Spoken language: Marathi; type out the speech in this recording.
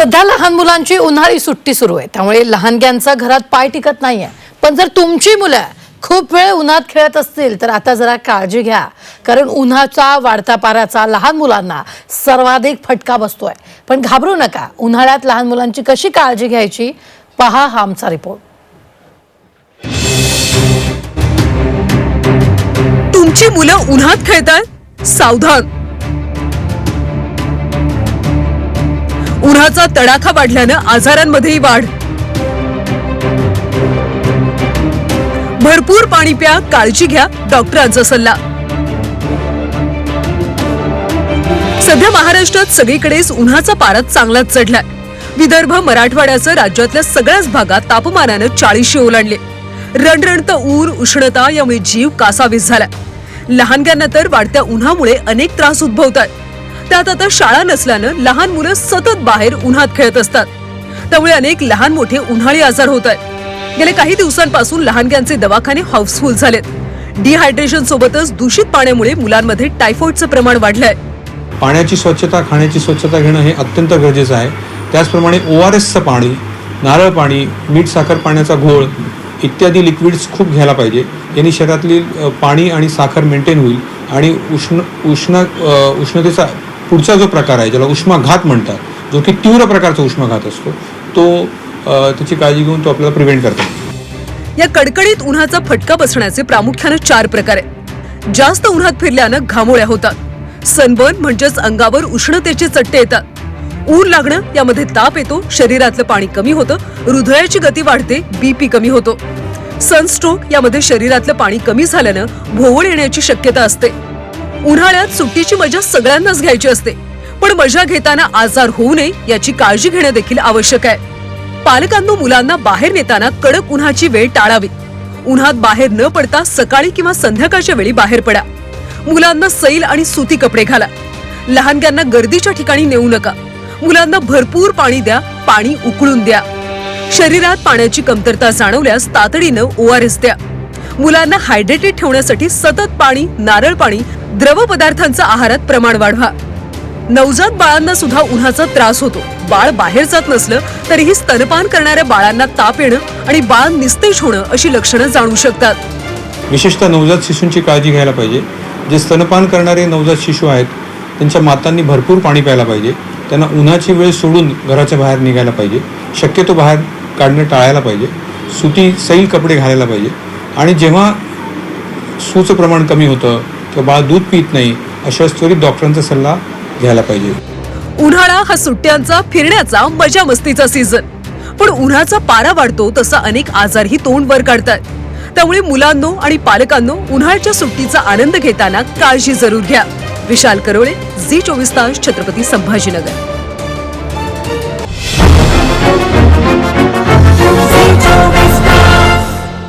सध्या लहान मुलांची उन्हाळी सुट्टी सुरू आहे. त्यामुळे लहानग्यांचा घरात पाय टिकत नाहीये. पण जर तुमची मुलं खूप वेळ उन्हात खेळत असतील तर आता जरा काळजी घ्या. कारण उन्हाचा वाढता पाराचा लहान मुलांना सर्वाधिक फटका बसतोय. पण घाबरू नका. उन्हाळ्यात लहान मुलांची कशी काळजी घ्यायची? पहा हा आमचा रिपोर्ट. तुमची मुलं उन्हात खेळतात? सावधान. उन्हाचा तडाखा वाढल्यानं आजारांमध्येही वाढ. भरपूर पाणी प्या काळजी घ्या डॉक्टरांचा सल्ला. सध्या महाराष्ट्रात सगळीकडेच उन्हाचा पारा चांगलाच चढलाय. विदर्भ मराठवाड्याचं राज्यातल्या सगळ्याच भागात तापमानानं चाळीसशे ओलांडले रणरणतं ऊर उष्णता यामुळे जीव कासावीस झालाय. लहानग्यांना तर वाढत्या उन्हामुळे अनेक त्रास उद्भवत आहेत त्यात आता शाळा नसल्यानं लहान मुलं सतत बाहेर उन्हात खेळत असतात. त्यामुळे अनेक लहान मोठे उन्हाळी आजार होत आहेत. गेल्या काही दिवसांपासून लहानग्यांचे दवाखाने हाऊसफुल झालेत. डिहायड्रेशन सोबतच दूषित पाण्यामुळे मुलांमध्ये टायफॉइडचं प्रमाण वाढलंय. पाण्याची स्वच्छता खाण्याची स्वच्छता घेणं हे अत्यंत गरजेचं आहे. त्याचप्रमाणे ओ आर एसचं पाणी नारळ पाणी मीठ साखर पाण्याचा घोळ इत्यादी लिक्विड्स खूप घ्यायला पाहिजे. यांनी शरीरातली पाणी आणि साखर मेंटेन होईल आणि उष्ण उष्ण उष्णतेचा पुढचा जो प्रकार आहे ज्याला उष्माघात म्हणतात जो की तीव्र प्रकारचा उष्माघात असतो तो त्याची काळजी घेऊन तो आपल्याला प्रिव्हेंट करतो. या कडकडीत उन्हाचा फटका बसण्याचे प्रामुख्याने चार प्रकार आहेत. जास्त उन्हात फिरल्यानं घामोळ्या होतात. सनबर्न म्हणजेच अंगावर उष्णतेचे चट्टे येतात. ऊन लागणं यामध्ये ताप येतो शरीरातलं पाणी कमी होतं हृदयाची गती वाढते बीपी कमी होतो. सनस्ट्रोक यामध्ये शरीरातलं पाणी कमी झाल्यानं भोवळ येण्याची शक्यता असते. उन्हाळ्यात सुट्टीची मजा सगळ्यांनाच घ्यायची असते. पण मजा घेताना आजार होऊ नये याची काळजी घेणं देखील आवश्यक आहे. पालकांनो मुलांना बाहेर नेताना कडक उन्हाची वेळ टाळावी. उन्हात बाहेर न पडता सकाळी किंवा संध्याकाळच्या वेळी बाहेर पडा. मुलांना सैल आणि सुती कपडे घाला. लहानग्यांना गर्दीच्या ठिकाणी नेऊ नका. मुलांना भरपूर पाणी द्या पाणी उकळून द्या. शरीरात पाण्याची कमतरता जाणवल्यास तातडीनं ओआरएस द्या. मुलांना हायड्रेटेड ठेवण्यासाठी सतत पाणी नारळ पाणी द्रव पदार्थांचं आहारात प्रमाण वाढवा. नवजात बाळांना सुद्धा उन्हाचा त्रास होतो. बाळ बाहेर जात नसलं तरीही स्तनपान करणाऱ्या बाळांना ताप येणं आणि बाळ निस्तेज होणं अशी लक्षणं जाणू शकतात. विशेषतः नवजात शिशूंची काळजी घ्यायला पाहिजे. जे स्तनपान करणारे नवजात शिशू आहेत त्यांच्या मातांनी भरपूर पाणी प्यायला पाहिजे. त्यांना उन्हाची वेळ सोडून घराच्या बाहेर निघायला पाहिजे. शक्यतो बाहेर काढणं टाळायला पाहिजे. सुती सैल कपडे घालायला पाहिजे. आणि जेव्हा सूचं प्रमाण कमी होतं किंवा बाळ दूध पित नाही अशा त्वरित डॉक्टरांचा सल्ला घ्यायला पाहिजे. उन्हाळा हा सुट्ट्यांचा फिरण्याचा मजा मस्तीचा सीझन पण उन्हाचा पारा वाढतो तसा अनेक आजारही तोंड वर काढतात. त्यामुळे मुलांनो आणि पालकांनो उन्हाळ्याच्या सुट्टीचा आनंद घेताना काळजी जरूर घ्या. विशाल करोळे झी चोवीस तास छत्रपती संभाजीनगर.